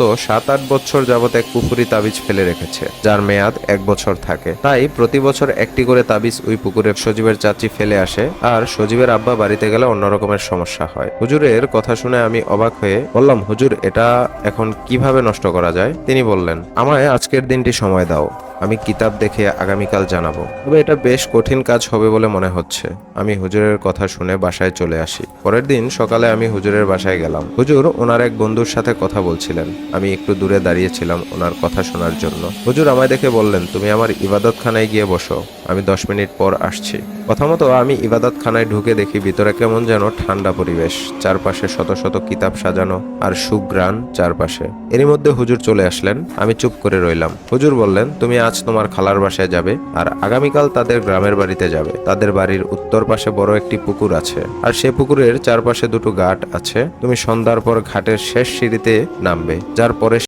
তো সাত, আট বছর যাবত এক পুকুরি তাবিজ ফেলে রেখেছে, যার মেয়াদ এক বছর থাকে। তাই প্রতি বছর একটি করে তাবিজ ওই পুকুরে সজীবের চাচি ফেলে আসে, আর সজীবের আব্বা বাড়িতে গেলে অন্য রকমের সমস্যা হয়। হুজুরের কথা শুনে আমি অবাক হয়ে বললাম, হুজুর, এটা এখন কীভাবে নষ্ট করা যায়? তিনি বললেন, আমায় আজকের দিনটি সময় দাও। আমি কিতাব দেখে আগামীকাল জানাব। তবে এটা বেশ কঠিন কাজ হবে বলে মনে হচ্ছে। আমি হুজুরের কথা শুনে বাসায় চলে আসি। পরের দিন সকালে আমি হুজুরের বাসায় গেলাম। হুজুর ওনার এক বন্ধুর সাথে কথা বলছিলেন। আমি একটু দূরে দাঁড়িয়েছিলাম ওনার কথা শোনার জন্য। হুজুর আমায় দেখে বললেন, তুমি আমার ইবাদতখানায় গিয়ে বসো। আমি দশ মিনিট পর আসছি। প্রথমত আমি ইবাদতখানায় ঢুকে দেখি ভিতরে কেমন যেন ঠান্ডা পরিবেশ। চারপাশে শত শত কিতাব সাজানো আর সুগ্রাণ চারপাশে। এরই মধ্যে হুজুর চলে আসলেন, আমি চুপ করে রইলাম। হুজুর বললেন, তুমি আজ তোমার খালার বাসায় যাবে আর আগামীকাল তাদের গ্রামের বাড়িতে যাবে। তাদের বাড়ির উত্তর পাশে বড় একটি পুকুর আছে আর সে পুকুরের চারপাশে দুটো ঘাট আছে। তুমি সন্ধ্যার পর ঘাটের শেষ সিঁড়িতে নামবে, যার পরে